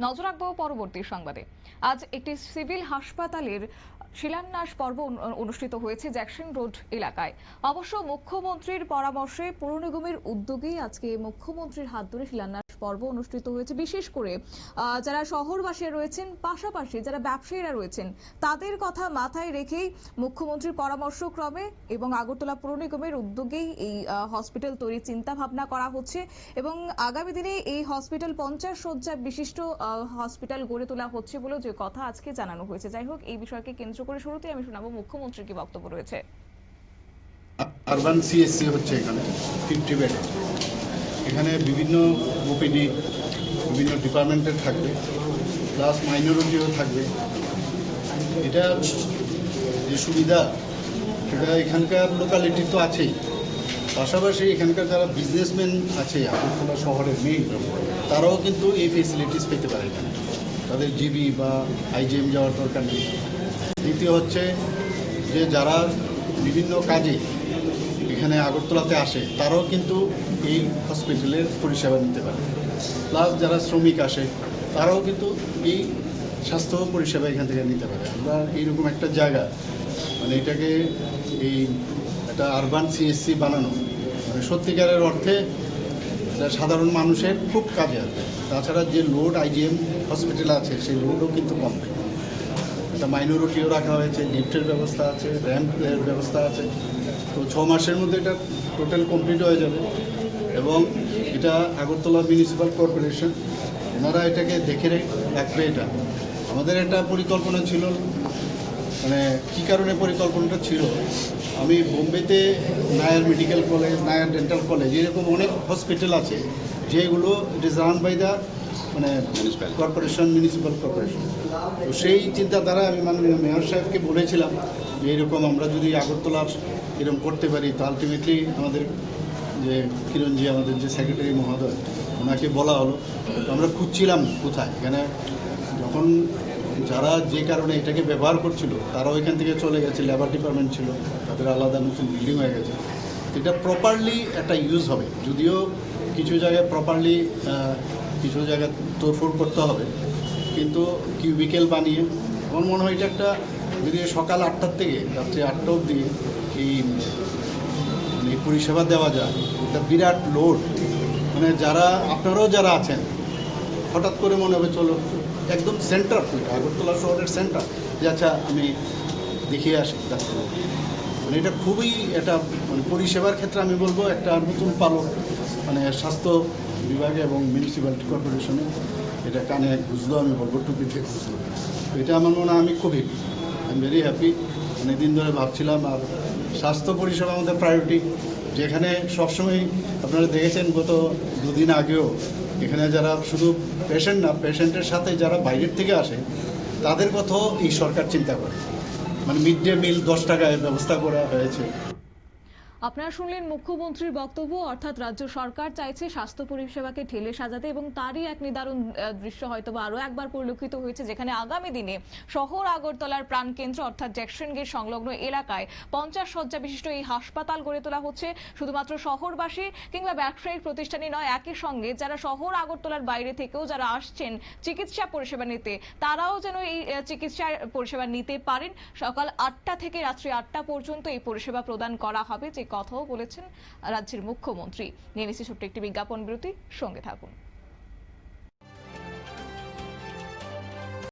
নজর রাখব পরবর্তী সংবাদে। আজ একটি সিভিল হাসপাতালের শিলান্যাস পর্ব অনু- অনুষ্ঠিত হয়েছে জ্যাকসন রোড এলাকায়। অবশ্য মুখ্যমন্ত্রীর পরামর্শে পৌর নিগমের উদ্যোগেই আজকে মুখ্যমন্ত্রীর হাত ধরে শিলান্যাস পর্ব অনুষ্ঠিত হয়েছে। বিশেষ করে যারা শহরবাসী রয়েছেন, পাশাপাশি যারা ব্যবসায়ীরা রয়েছেন, তাদের কথা মাথায় রেখেই মুখ্যমন্ত্রীর পরামর্শ ক্রমে এবং আগরতলা পৌর নিগমের উদ্যোগেই এই হসপিটাল তৈরির চিন্তা ভাবনা করা হচ্ছে এবং আগামী দিনে এই হসপিটাল পঞ্চাশ শয্যা বিশিষ্ট হসপিটাল গড়ে তোলা হচ্ছে বলেও যে কথা আজকে জানানো হয়েছে। যাই হোক, এই বিষয়কে কেন্দ্র করে শুরুতেই আমি শোনাবো মুখ্যমন্ত্রীর কি বক্তব্য রয়েছে। আরবান সিএসসি হচ্ছে এখানে ফিফটি বেড এখানে বিভিন্ন ওপিডি বিভিন্ন ডিপার্টমেন্টের থাকবে প্লাস মাইনরিটিও থাকবে। এটা যে সুবিধা, সেটা এখানকার লোকালিটি তো আছেই। পাশাপাশি এখানকার যারা বিজনেসম্যান আছে আগরতলা শহরের মেইন তারাও কিন্তু এই ফেসিলিটিস পেতে পারে এখানে। তাদের জিবি বা আইজিএম যাওয়ার দরকার নেই। দ্বিতীয় হচ্ছে যে যারা বিভিন্ন কাজে এখানে আগরতলাতে আসে, তারাও কিন্তু এই হসপিটালের পরিষেবা নিতে পারে। প্লাস যারা শ্রমিক আসে, তারাও কিন্তু এই স্বাস্থ্য পরিষেবা এখান থেকে নিতে পারে। আমরা এইরকম একটা জায়গা মানে এটাকে এই একটা আরবান সিএসসি বানানো মানে সত্যিকারের অর্থে এটা সাধারণ মানুষের খুব কাজে আসবে। তাছাড়া যে লোড আইজিএম হসপিটাল আছে, সেই লোডও কিন্তু কমবে একটা মাইনরিটিও রাখা হয়েছে লিফটের ব্যবস্থা আছে র্যাম্পের ব্যবস্থা আছে। তো ছ মাসের মধ্যে এটা টোটাল কমপ্লিট হয়ে যাবে। এবং এটা আগরতলা মিউনিসিপ্যাল কর্পোরেশন ওনারা এটাকে দেখে রাখবে এটা। আমাদের একটা পরিকল্পনা ছিল মানে কী কারণে পরিকল্পনাটা ছিল? আমি বোম্বেতে Nair medical college Nair dental college এরকম অনেক হসপিটাল আছে, যেগুলো it is run by the মানে কর্পোরেশন মিউনিসিপ্যাল কর্পোরেশন তো সেই চিন্তাধারা আমি মাননীয় মেয়র সাহেবকে বলেছিলাম যে এরকম আমরা যদি আগরতলার এরকম করতে পারি, তো আলটিমেটলি আমাদের যে কিরণজি, আমাদের যে সেক্রেটারি মহোদয়, ওনাকে বলা হলো। তো আমরা খুঁজছিলাম কোথায়। এখানে যখন যারা যে কারণে এটাকে ব্যবহার করছিল, তারাও এখান থেকে চলে গেছে লেবার ডিপার্টমেন্ট ছিল, তাদের আলাদা নতুন বিল্ডিং হয়ে গেছে। এটা প্রপারলি একটা ইউজ হবে। যদিও কিছু জায়গায় প্রপারলি কিছু জায়গায় তোড়ফোড় করতে হবে। কিন্তু কিউবিকেল বানিয়ে, আমার মনে হয় এটা একটা যদি সকাল আটটার থেকে রাত্রি আটটা অবধি এই এই পরিষেবা দেওয়া যায় এটা বিরাট লোড মানে যারা, আপনারাও যারা আছেন, হঠাৎ করে মনে হবে, চলো, একদম সেন্টার আগরতলা শহরের সেন্টার যে আচ্ছা আমি দেখে আসি মানে এটা খুবই একটা মানে পরিষেবার ক্ষেত্রে আমি বলব, একটা নতুন পালক মানে স্বাস্থ্য বিভাগে এবং মিউনিসিপ্যালিটি কর্পোরেশনে এটা কানে বুঝলো আমি বলব টুপিতে বুঝলো এটা আমার মনে হয় আমি খুবই আই এম ভেরি হ্যাপি অনেকদিন ধরে ভাবছিলাম, আর স্বাস্থ্য পরিষেবা আমাদের প্রায়োরিটি যেখানে সবসময় আপনারা দেখেছেন, গত দুদিন আগেও এখানে যারা শুধু পেশেন্ট না পেশেন্টের সাথে যারা বাইরের থেকে আসে, তাদের কথাও এই সরকার চিন্তা করে। মানে মিড ডে মিল দশ টাকায় ব্যবস্থা করা হয়েছে। আপনারা শুনলেন মুখ্যমন্ত্রীর বক্তব্য, অর্থাৎ রাজ্য সরকার চাইছে স্বাস্থ্য পরিষেবাকে ঠেলে সাজাতে এবং তারই এক নিদারুণ দৃশ্য হয়তো বা আরও একবার পরিলক্ষিত হয়েছে, যেখানে আগামী দিনে শহর আগরতলার প্রাণকেন্দ্র, অর্থাৎ জ্যাকসন গেট সংলগ্ন এলাকায় পঞ্চাশ শয্যা বিশিষ্ট এই হাসপাতাল গড়ে তোলা হচ্ছে। শুধুমাত্র শহরবাসী কিংবা ব্যবসায়িক প্রতিষ্ঠানই নয়, একই সঙ্গে যারা শহর আগরতলার বাইরে থেকেও যারা আসছেন চিকিৎসা পরিষেবা নিতে, তারাও যেন এই চিকিৎসা পরিষেবা নিতে পারেন। সকাল আটটা থেকে রাত্রি আটটা পর্যন্ত এই পরিষেবা প্রদান করা হবে, যে কথাও বলেছেন রাজ্যের মুখ্যমন্ত্রী। নিয়ে নিচ্ছি ছোট্ট একটি বিজ্ঞাপন বিরতি সঙ্গে থাকুন।